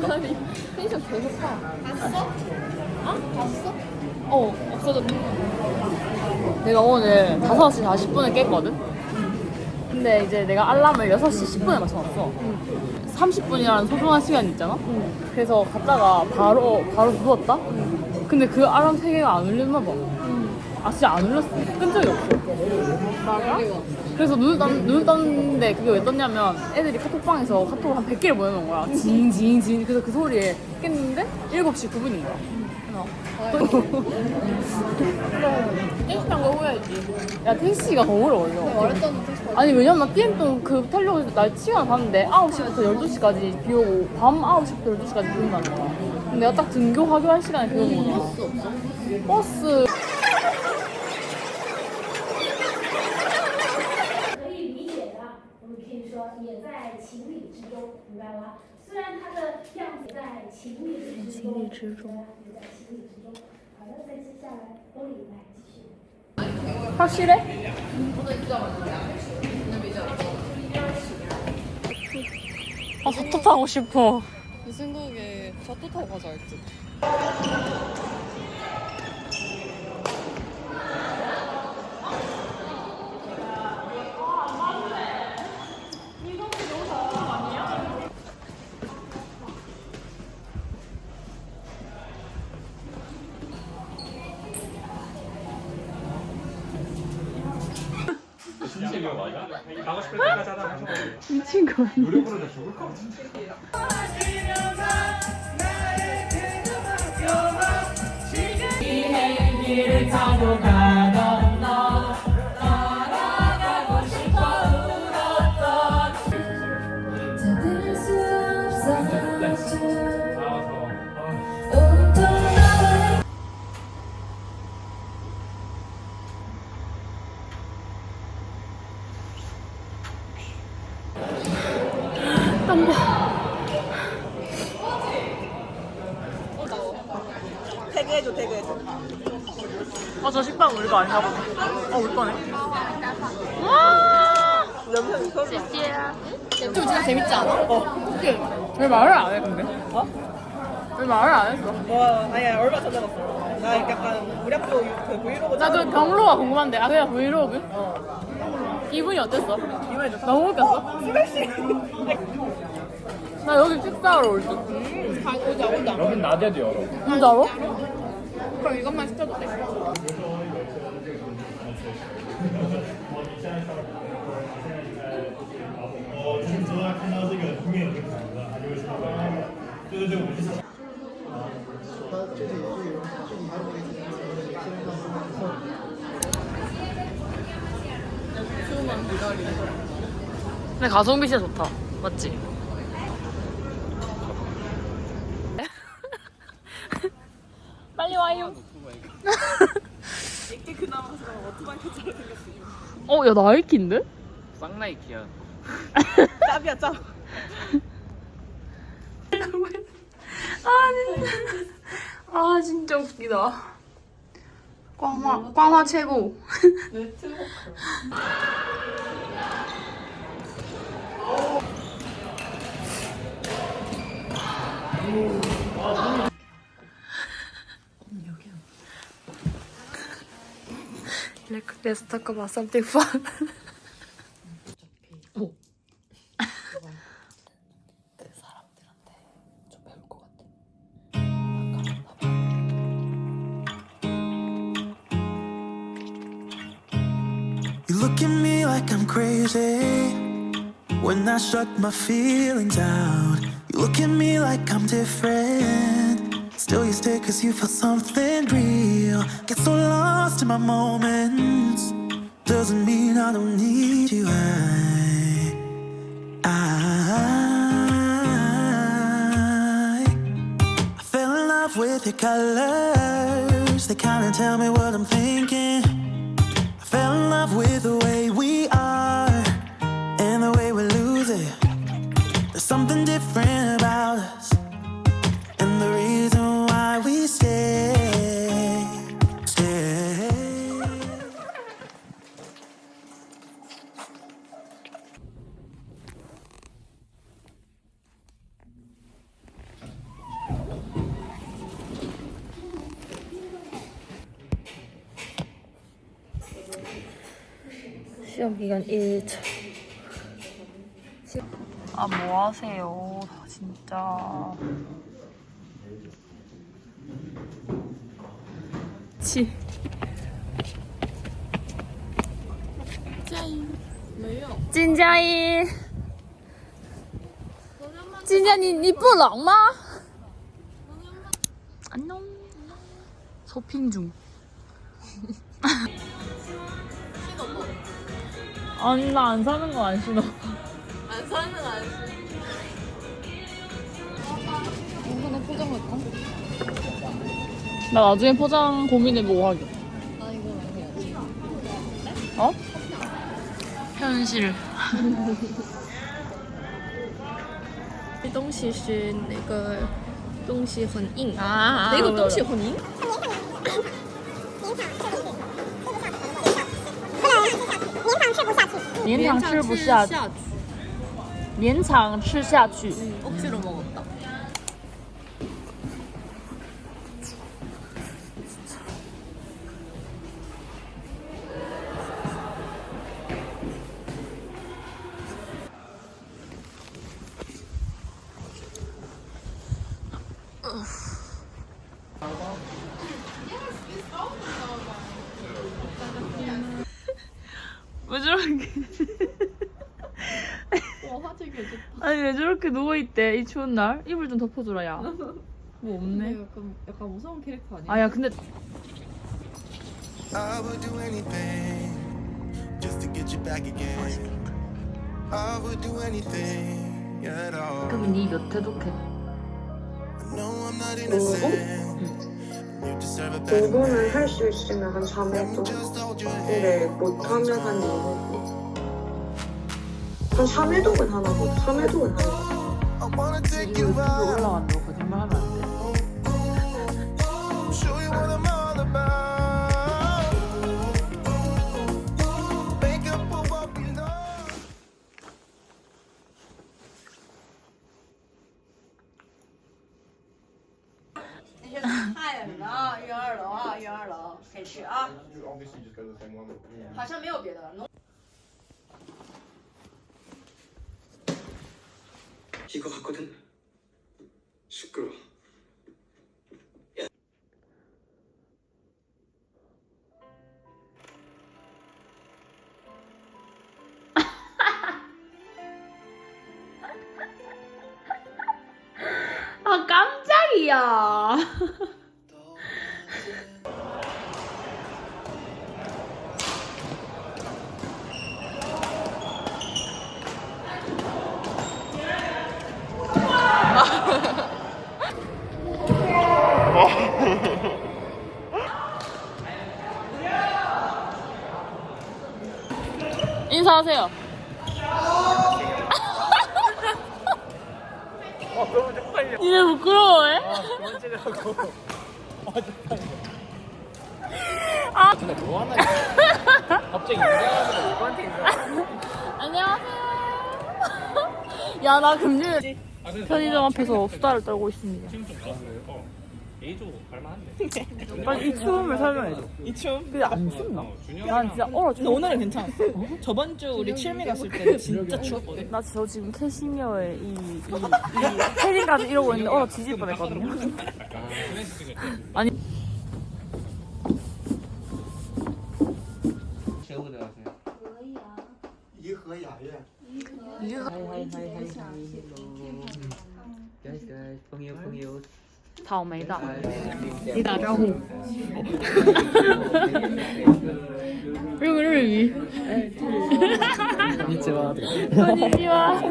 사람이 텐션 개 높아. 봤어? 어? 봤어? 어, 없어졌네. 내가 오늘 5시 40분에 깼거든? 근데 이제 내가 알람을 6시 10분에 맞춰놨어. 30분이라는 소중한 시간 있잖아? 그래서 갔다가 바로, 바로 누웠다? 근데 그 알람 3개가 안 울렸나 봐. 아, 진짜 안 울렸어. 끈 적이 없어. 맞아? 그래서 눈을, 떴, 눈을 떴는데 그게 왜 떴냐면 애들이 카톡방에서 카톡을 한 100개를 보내놓은 거야. 징 징 징. 그래서 그 소리에 깼는데 7시 9분인 거야. 택시 탄거 후회했지. 야, 택시가 더 오래 걸려. 말했던 택시 아니, 왜냐면 나 띠엠동 그 타려고 날 시간 봤는데 9시부터 12시까지 비 오고 밤 9시부터 12시까지 비 온다는 거야. 근데 내가 딱 등교 하교할 시간에 비 오는 거야. 버스 없어? 버스 白吗？虽然它的样子在情理之中，也在情理之中。好的，再接下来欧里来继续。 확실해? 아, 사토 타고 싶어. 내 생각에 샤또 타고 가자 했지. 미친 거 아니야? 노래 부르다 죽을 것 같은데 아, 저 식빵 우리 거 아닌가 보네. 어, 우리 거네. 와! 좀 진짜 재밌지 않아? 어. 왜 말을 안 해, 근데? 어? 왜 말을 안 했어? 와, 아니야, 얼마 전에 봤어. 나 약간 우리 학교 그 브이로그 나 그 경로가 궁금한데. 아, 그냥 브이로그? 기분이 어땠어? 줬어. 너무 웃겼어? 스매시. 나 여기 식사하러 올 듯. 오자, 오자. 여긴 낮에도 열어 진짜로? 그럼 이것만 시켜도 돼? 근데 가성비 진짜 좋다. 맞지? 와요. 이게 그나마 그럼 오토바이처럼 생겼어. 어, 야, 나이키인데? 쌍라이키야 짭이야, 짭. 아, 진짜. 아, 진짜 웃기다. 꽝화, 꽝화 최고. Like, let's talk about something fun. 오. 그 사람들한테 좀 배울 것 같아. You look at me like I'm crazy when I shut my feelings out. You look at me like I'm different. Still, you stay cause you feel something real. Get so lost in my moments. Doesn't mean I don't need you. I, I, I fell in love with your colors. They kinda tell me what I'm thinking. I fell in love with the way we are 시험 기간 1차. 아, 뭐 하세요? 진짜. 치. 진짜이 진짜你你不冷吗 안녕. 서핑 중. 아니 나 안 사는 거 안 신어. 나 나중에 포장 고민해보고 하게. 나 이거 해야지. 어? 현실. 这东西是那个东西很硬， 아, 那个东西很硬。 连场吃不下去，连场吃下去。 억지로 먹었다. 아니 왜 저렇게 누워 있대 이 추운 날? 이불 좀 덮어주라 야. 뭐 없네. 약간 약간 무서운 캐릭터 아니야? 아야 근데 I would do anything just to get you back again. I would do anything at all. 그럼 니몇 회독해? No, I'm not innocent. You deserve a better 공부는 man. 할 수 있으면 한 3회 Let me 정도. just hold your 근데 hand. 못하면 한 2회. 한 3회독은 하나 보다. 3회독은 하나. I wanna take you out, 올라간다고 거짓말하면 안 돼. show you what I'm all about. Make up for what we know. 太冷了，一二楼啊，一二楼，可以去啊。好像没有别的了。 이거 같거든. 시끄러. 아 깜짝이야. 인사하세요. 니네 부끄러워해? 아, 근데 뭐 하나 갑자기 인사하면서 누구한테 인사? 안녕하세요. 야, 나 금요일 편의점 앞에서 수다를 떨고 있습니다. 지금 좀 나왔어요. 어. A조 갈만한데. 빨리 이 추움을 설명해줘. 이 춤? 근데 안 춥나? 어. 난 진짜 얼어 근데 죽어. 오늘은 괜찮았어. 저번 주 우리 칠미 갔을 때는 진짜 추웠거든. 나 저 지금 캐시미어에 이, 이, 이 패딩까지 이러고 있는데 얼어 뒤질 뻔했거든요. 때. 아니. 草莓的，你打招呼。用日语。こんにちは。こんにちは。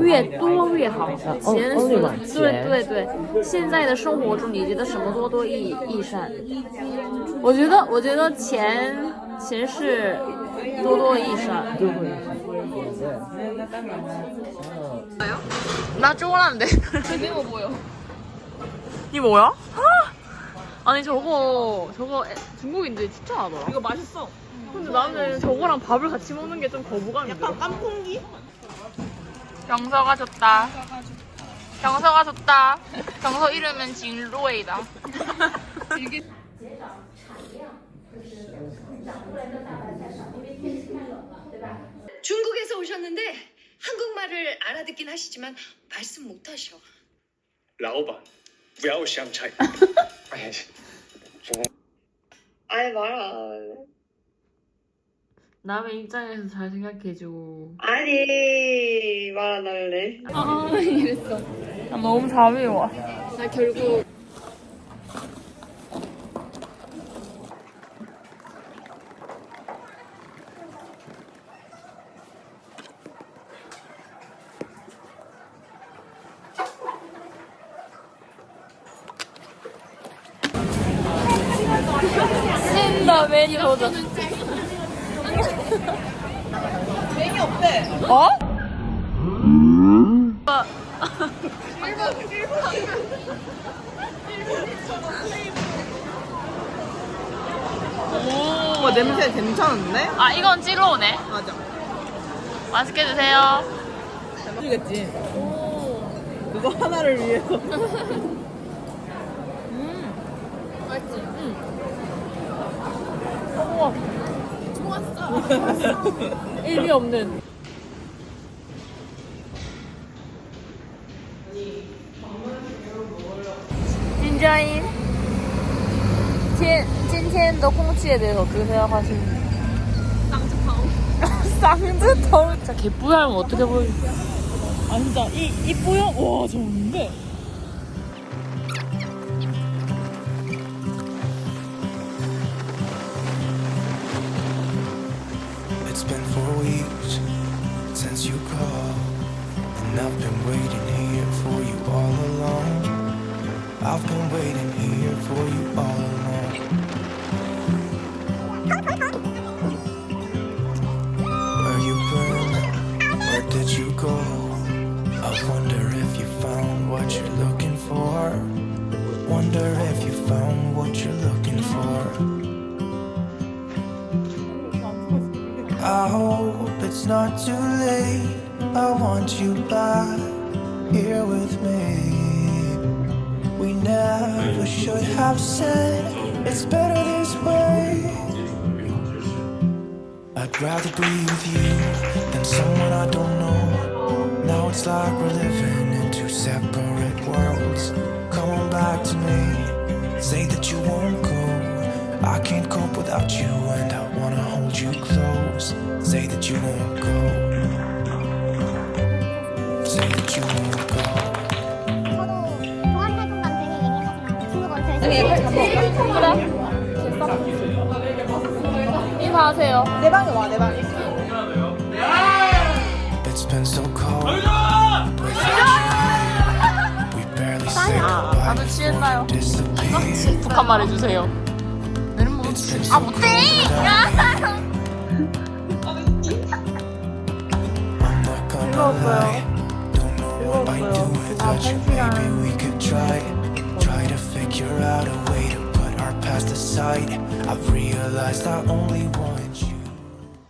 越多越好，钱是对对对。现在的生活中，你觉得什么多多益益善？我觉得，我觉得钱钱是多多益善。나 쪼그라는데. 이 뭐야? 아니 저거 저거 중국인들이 추천하더라. 이거 맛있어. 근데 나는 저거랑 밥을 같이 먹는 게 좀 거부감이 들어. 약간 깐풍기? 경서가 좋다 경서가 좋다 경서 이름은 진로웨이다 중국에서 오셨는데 한국말을 알아듣긴 하시지만 말씀 못하셔. 라오바 不要香菜。哎， 아예 말아. 남의 입장에서 잘 생각해주고. 아니 말 안 할래. 아 이랬어. 아, 너무 잠이 와. 나 결국 메뉴 보자. 메뉴 없대. 어? 오, 냄새 괜찮은데? 아 이건 찌로우네. 맞아. 맛있게 드세요. 해주겠지. 그거 하나를 위해서. 의미 없는. 진짜인. 今天的空气에 대해서 어떻게 생각하시는지? 쌍지통. 쌍지통. 진짜 개뿌야면 어떻게 보이? 아 진짜 이, 이 뿌연? 와 좋은데? I've been waiting here for you all along. Where you been? Where did you go? I wonder if you found what you're looking for. Wonder if you found what you're looking for. I hope it's not too late. I want you back here with me. We never should have said it's better this way. I'd rather be with you than someone I don't know. Now it's like we're living in two separate worlds. Come on back to me. Say that you won't go. I can't cope without you, and I wanna hold you close. Say that you won't go. Say that you won't go. 인사하세요. 내 방에 와, 내 방에. It's been so cold. without you. We barely say goodbye 나도 before 취했나요? you disappear. 북한 말해주세요. It's been so 못해. I'm not gonna lie. Don't know what I'd do without you. Maybe we could try. Try to figure out a way past the sight. I've realized I only want you